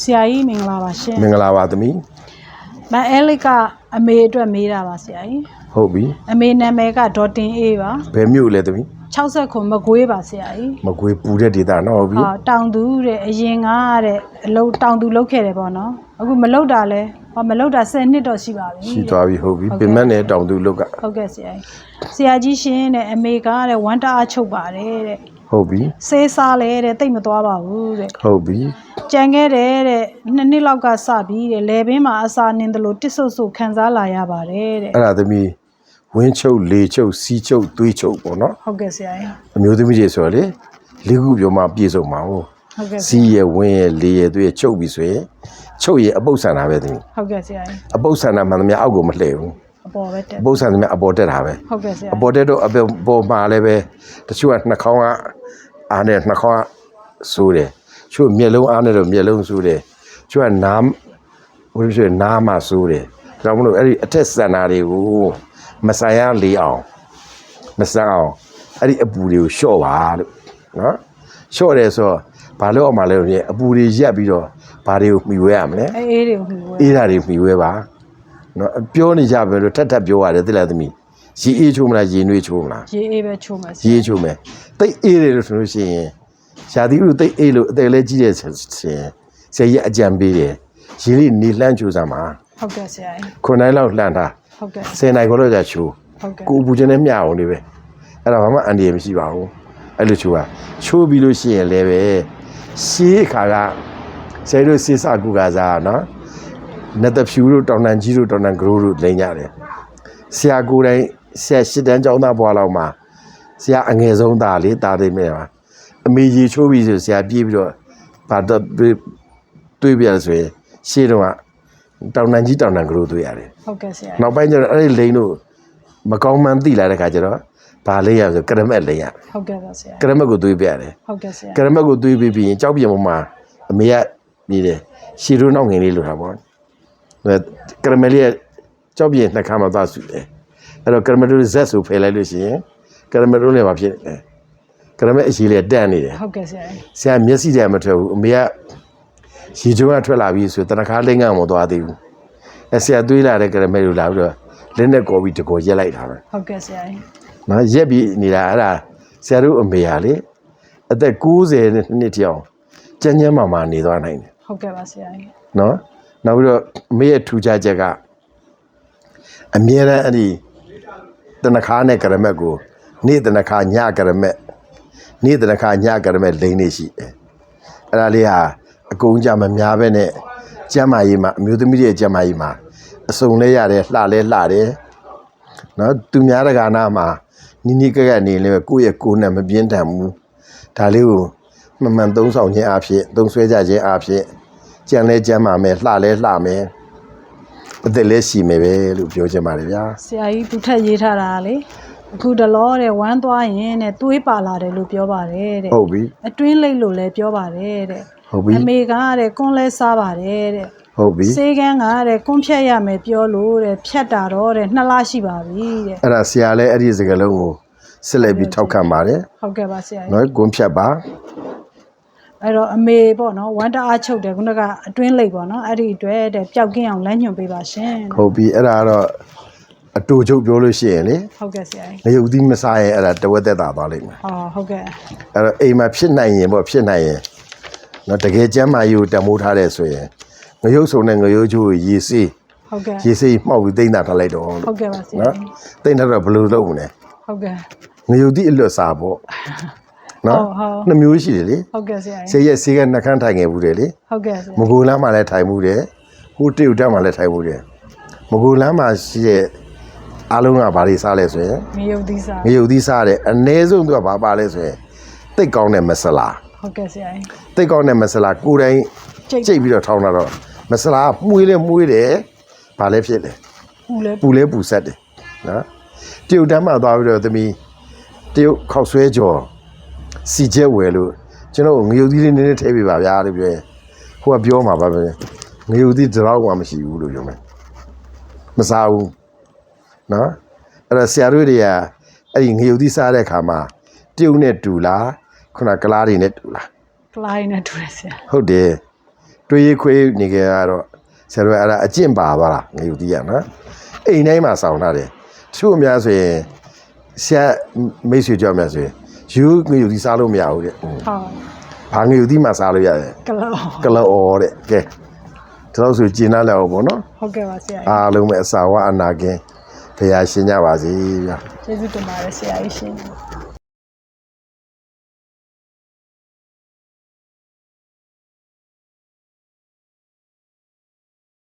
ဆရာကြီးမင်္ဂလာပါရှင်မင်္ဂလာပါသမီးမအဲလစ်ကအမေအတွက်မေးတာပါဆရာကြီးဟုတ်ပြီအမေနာမည်ကဒေါ်တင်အေးပါဘယ်မြို့လဲသမီး60ခုမကွေးပါဆရာကြီးမကွေးပူတဲ့ဒေသနော်ဟုတ်ပြီဟာတောင်သူတဲ့အရင်ကတဲ့အလုံးတောင်သူလုတ်ခဲ့တယ်ပေါ့နော်အခုမလုတ်တာလဲဟောမလုတ်တာ10နှစ်တော့ရှိပါပြီရှိသွားပြီဟုတ်ပြီဟုတ်ကဲ့ပင်မနဲ့တောင်သူလုတ်ကဟုတ်ကဲ့ဆရာကြီးဆရာကြီးရှင်တဲ့အမေကတဲ့ဝမ်းတအားချုပ်ပါတယ်တဲ့ ဟုတ်ပြီဆေးစားလဲတဲ့တိတ်မသွားပါဘူးတဲ့ဟုတ်ပြီကြံခဲ့တယ်တဲ့နှစ်နှစ်လောက်ကစပြီးတဲ့လေဘင်းမှာအစာနင်းတယ်လို့တစ်ဆုပ်ဆုပ်ခံစားလာရပါတယ်တဲ့အဲ့ဒါသမီးဝင်းချုပ်လေချုပ်စီးချုပ်သွေးချုပ်ပေါ့နော်ဟုတ်ကဲ့ဆရာကြီးအမျိုးသမီးတွေဆိုတော့လေလေးခုပြောမှပြည့်စုံမှာဟုတ်ဟုတ်ကဲ့စီးရဲ့ဝင်းရဲ့လေရဲ့သွေးရဲ့ချုပ်ပြီဆိုရင်ချုပ်ရဲ့အပုပ်ဆန္ဒပဲသမီးဟုတ်ကဲ့ဆရာကြီးအပုပ်ဆန္ဒမှန်သမျှအောက်ကိုမလှည့်ဘူး အပေါ်ပဲတက်အပုပ်ဆန္ဒသမျှအပေါ်တက်တာပဲဟုတ်ကဲ့ဆရာအပေါ်တက်တော့အပေါ်ပေါ်မှာလည်းပဲတချို့ကနှာခေါင်းကအားနဲ့နှာခေါင်းကဆိုးတယ်ချို့မျက်လုံးအားနဲ့တော့မျက်လုံးဆိုးတယ်ချို့ကနားဘယ်လိုဆိုလဲနားမှာဆိုးတယ်ဒါကြောင့်မလို့အဲ့ဒီအထက်စန္နာတွေကိုမဆိုင်ရလေအောင်မဆန်းအောင်အဲ့ဒီအပူတွေကိုလျှော့ပါလို့နော်လျှော့တယ်ဆိုတော့ဘာလို့အောင်မလဲလို့ပြင်အပူတွေရက်ပြီးတော့ဘာတွေကိုမှီဝဲရမလဲအေးအေးတွေကိုဝဲအေးဓာတွေမှီဝဲပါ နော်ပြောနေကြပဲလို့ထပ်ထပ်ပြောရတယ်သိလားသမီးရေအေးချိုးမလားရေနွေးချိုးမလားရေးအေးပဲချိုးမယ်ဆရာရေးချိုးမယ်တိတ်အေးတယ်လို့ဆိုလို့ရှိရင်ရှားသီးလို့တိတ်အေးလို့အသေးလေးကြီးတယ်ဆိုရင်ဆရာကြီးအကြံပေးတယ်ရေလေးနေလှမ်းချိုးစမ်းပါဟုတ်ကဲ့ဆရာကြီးခုနိုင်လောက်လှမ်းတာဟုတ်ကဲ့ဆယ်နိုင်ခေါ်တော့じゃချိုးဟုတ်ကဲ့ကိုပူခြင်းနဲ့မျှအောင်နေပဲအဲ့ဒါဘာမှအန်ဒီရမရှိပါဘူးအဲ့လိုချိုးပါချိုးပြီးလို့ရှိရင်လည်းပဲရှေးခါကဆယ်တို့စေစကူကစားနော် နတ်တဖြူတို့တောင်တန်ကြီးတို့တောင်တန်ဂရိုးတို့လိန်ကြတယ်ဆရာကိုယ်တိုင်ဆရာရှစ်တန်းကျောင်းသားဘွားလောက်မှာဆရာအငယ်ဆုံးသားလေးသားလေးမဲ့ပါအမေကြီးချိုးပြီးဆိုဆရာပြေးပြီးတော့ဗာတော့တွေးတွေးပြရဆိုရင်ရှေ့တော့ကတောင်တန်ကြီးတောင်တန်ကလေးတွေးရတယ်ဟုတ်ကဲ့ဆရာနောက်ပိုင်းကျတော့အဲ့ဒီလိန်တို့မကောင်းမှန်းသိလာတဲ့ခါကျတော့ဗာလေးရဆိုကရမက်လိန်ရဟုတ်ကဲ့ပါဆရာကရမက်ကိုတွေးပြရတယ်ဟုတ်ကဲ့ဆရာကရမက်ကိုတွေးပြီးပြီးရင်ကြောက်ပြန်ပေါ်မှာအမေကပြည်တယ်ရှီရိုးနောက်ငင်လေးလိုတာပေါ့အဲ ကရမက်လေးကကြောက်ပြန်နှက်ခါမှသွားစုတယ်အဲ့တော့ကရမက်တို့ဇက်ဆိုဖယ်လိုက်လို့ရှိရင်ကရမက်တို့လည်းမဖြစ်တယ်ကရမက်အရှိလေးတက်နေတယ်ဟုတ်ကဲ့ဆရာကြီးဆရာမျက်စိတည်းမထွက်ဘူးအမေကရေကျုံကထွက်လာပြီဆိုတနခါလိမ့်ကမသွားသေးဘူးအဲဆရာတွေးလာတဲ့ကရမက်လိုလာပြီးတော့လက်နဲ့ကော်ပြီးတကောရက်လိုက်တာပဲဟုတ်ကဲ့ဆရာကြီးနော်ရက်ပြီးနေတာအဲ့ဒါဆရာတို့အမေဟာလေအသက်90နှစ်တယောက်ကျန်းကျန်းမာမာနေသွားနိုင်တယ်ဟုတ်ကဲ့ပါဆရာကြီးနော် နောက်ပြီးတော့အမေရဲ့ထူခြားချက် ကအမြဲတမ်းအဲ့ဒီတနခါနဲ့ကရမက်ကိုနေ့တနခါညကရမက်နေ့တနခါညကရမက်လိမ့်နေရှိတယ်အဲ့ဒါလေးဟာအကုန်ကြမများပဲနဲ့ကျမ်းမာရေးမှာအမျိုးသမီးတွေကျမ်းမာရေးမှာအစုံလဲရတယ်လှလဲလှတယ်နော်သူများတကာနာမှာနီးနီးကက်ကက်နေလဲကိုယ့်ရဲ့ကိုယ်နဲ့မပြင်းထန်ဘူးဒါလေးကိုမှန်မှန်သုံးဆောင်ခြင်းအဖြစ်သုံးဆွဲကြခြင်းအဖြစ် ကြံလဲကျမ်းမာမယ်လှလဲလှမယ်အသက်လဲရှိမယ်ပဲလို့ပြောချင်ပါတယ်ဗျာဆရာကြီးသူထက်ရေးထားတာကလေအခုတလောတဲ့ဝမ်းသွားရင်တဲ့သွေးပါလာတယ်လို့ပြောပါတယ်တဲ့ဟုတ်ပြီအတွင်းလိတ်လို့လည်းပြောပါတယ်တဲ့ဟုတ်ပြီအမေကတဲ့ကွန်းလဲစားပါတယ်တဲ့ဟုတ်ပြီစေကန်းကတဲ့ကွန်းဖြတ်ရမယ်ပြောလို့တဲ့ဖြတ်တာတော့တဲ့နှစ်လရှိပါပြီတဲ့အဲ့ဒါဆရာလည်းအဲ့ဒီစကားလုံးကိုဆက်လက်ပြီးထောက်ခံပါတယ်ဟုတ်ကဲ့ပါဆရာကြီးနော်ကွန်ဖြတ်ပါ အဲ့တော့အမေပေါ့နော်ဝမ်းတအားချုပ်တယ်ခုနကအတွင်းလိတ်ပေါ့နော်အဲ့ဒီအတွက်တဲ့ပျောက်ကင်းအောင်လမ်းညွှန်ပေးပါရှင်ဟုတ်ပြီအဲ့ဒါကတော့အတူချုပ်ပြောလို့ရှိရင်လေဟုတ်ကဲ့ဆရာကြီးငရုတ်သီးမစားရင်အဲ့ဒါတဝက်သက်သာသွားလိမ့်မယ်ဟောဟုတ်ကဲ့အဲ့တော့အိမ်မှာဖြစ်နိုင်ရင်ပေါ့ဖြစ်နိုင်ရင်နော်တကယ်ကျမ်းမာရေးကိုတမိုးထားတဲ့ဆိုရင်ငရုတ်စုံနဲ့ငရုတ်ချိုးကိုရေစေးဟုတ်ကဲ့ရေစေးမှောက်ပြီးတိမ့်တာထားလိုက်တော့ဟုတ်ကဲ့ပါဆရာနော်ကြီးတိမ့်ထားတော့ဘယ်လိုလုပ်မလဲဟုတ်ကဲ့ငရုတ်သီးအလွတ်စားပေါ့ နော်ဟုတ်ဟုတ်နှစ်မျိုးရှိတယ်လေဟုတ်ကဲ့ဆရာဆေကြီးးရက်ဆေးကနှကန်းထိုင်ငယ်ဘူးတယ်လေဟုတ်ကဲ့ဆရာမကူလမ်းမှာလည်းထိုင်မှုတယ်ဟိုတေဥတက်မှာလည်းထိုင်မှုတယ်မကူလမ်းမှာရှိတဲ့အားလုံးကဘာတွေစားလဲဆိုရင်ငရုတ်သီးစားငရုတ်သီးစားတယ်အ ਨੇ ဆုံးသူကဘာပါလဲဆိုရင်တိတ်ကောင်းတဲ့မဆလာဟုတ်ကဲ့ဆရာကြီးတိတ်ကောင်းတဲ့မဆလာကိုယ်တိုင်ကြိတ်ကြိတ်ပြီးတော့ထောင်းလာတော့မဆလာမှုေးလဲမှုေးတယ်ဘာလဲဖြစ်လဲပူလဲပူလဲပူဆက်တယ်နော်တရုတ်တမ်းမှာသွားပြီးတော့သမီးတရုတ်ခောက်ဆွဲကြော် စီချက်ဝယ်လို့ကျွန်တော်ငရုတ်သီးလေးနည်းနည်းထည့်ပေးပါဗျာလို့ပြောရင်ဟိုကပြောမှာပါပဲငရုတ်သီးတစ်တော့မှမရှိဘူးလို့ပြောမယ်မစားဘူးနော်အဲ့တော့ဆရာတို့တွေကအဲ့ဒီငရုတ်သီးစားတဲ့အခါမှာတရုတ်နဲ့တူလားခုနကလားတွေနဲ့တူလားဖလိုင်းနဲ့တူတယ်ဆရာဟုတ်တယ်တွေးခွေးနေကြရတော့ဆရာတို့ကအဲ့ဒါအကျင့်ပါသွားတာငရုတ်တီးရနော်အိမ်တိုင်းမှာစောင်းထားတယ်သူ့အများဆိုရင်ဆရာမိတ်ဆွေကြောက်များဆိုရင် ယူငရုတ်တီးစားလို့မရဘူးတဲ့ဟုတ်ဟုတ်ဘာငရုတ်တီးမှစားလို့ရတယ်ကလောကလောတဲ့ကဲဒါလို့ဆိုကျင်နာလည်းအောင်ပေါ့နော်ဟုတ်ကဲ့ပါဆရာကြီးအားလုံးပဲအစာဝအနာကင်းဖရာရှင်ကြပါစေဗျာကျေးဇူးတင်ပါတယ်ဆရာကြီးရှင်